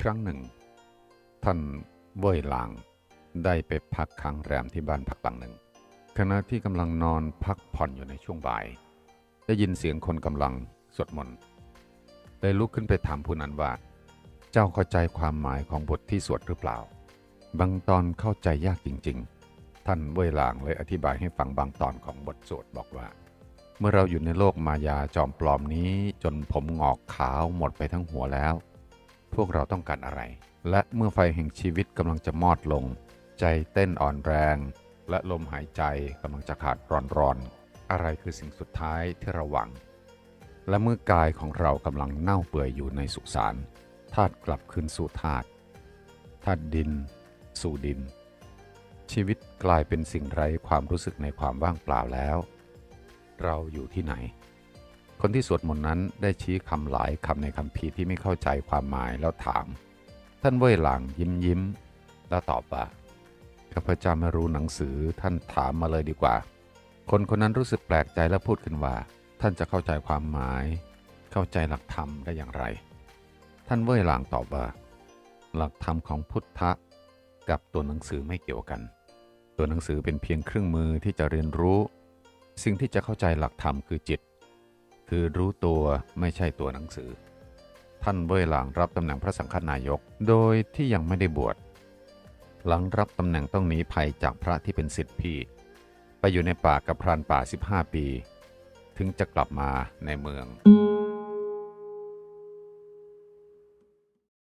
ครั้งหนึ่ง ท่านเว่ยหลางได้ไปพักค้างแรมที่บ้านพักหลังหนึ่ง ขณะที่กำลังนอนพักผ่อนอยู่ในช่วงบ่าย ได้ยินเสียงคนกำลังสวดมนต์เลยลุกขึ้นไปถามผู้นั้นว่า เจ้าเข้าใจความหมายของบทที่สวดหรือเปล่า บางตอนเข้าใจยากจริง ๆ ท่านเว่ยหลางเลยอธิบายให้ฟังบางตอนของบทสวดบอกว่า เมื่อเราอยู่ในโลกมายาจอมปลอมนี้ จนผมงอกขาวหมดไปทั้งหัวแล้ว พวกเราต้องการอะไร และเมื่อไฟแห่งชีวิตกำลังจะมอดลง ใจเต้นอ่อนแรง และลมหายใจกำลังจะขาดร้อนๆอะไรคือสิ่งสุดท้ายที่เราหวัง และเมื่อกายของเรากำลังเน่าเปื่อยอยู่ในสุสานธาตุกลับคืนสู่ธาตุธาตุดิน สู่ดิน ชีวิตกลายเป็นสิ่งไร้ความรู้สึกในความว่างเปล่าแล้ว เราอยู่ที่ไหน คนที่สวดมนต์นั้นได้ชี้คำหลายคำในคำพีที่ไม่เข้าใจความหมายแล้วถาม ท่านเว่ยหลางยิ้มยิ้ม แล้วตอบว่าข้าพเจ้าไม่รู้หนังสือท่านถามมาเลยดีกว่า คนคนนั้นรู้สึกแปลกใจและพูดขึ้นว่า ท่านจะเข้าใจความหมาย เข้าใจหลักธรรมได้อย่างไร ท่านเว่ยหลางตอบว่า หลักธรรมของพุทธะกับตัวหนังสือไม่เกี่ยวกัน ตัวหนังสือเป็นเพียงเครื่องมือที่จะเรียนรู้ สิ่งที่จะเข้าใจหลักธรรมคือจิต คือรู้ตัวไม่ใช่ตัวหนังสือ ท่านเว่ยหลางรับตำแหน่งพระสังฆนายก โดยที่ยังไม่ได้บวช หลังรับตำแหน่งต้องหนีภัยจากพระที่เป็นศิษย์พี่ ไปอยู่ในป่ากับพรานป่า 15 ปี ถึงจะกลับมาในเมือง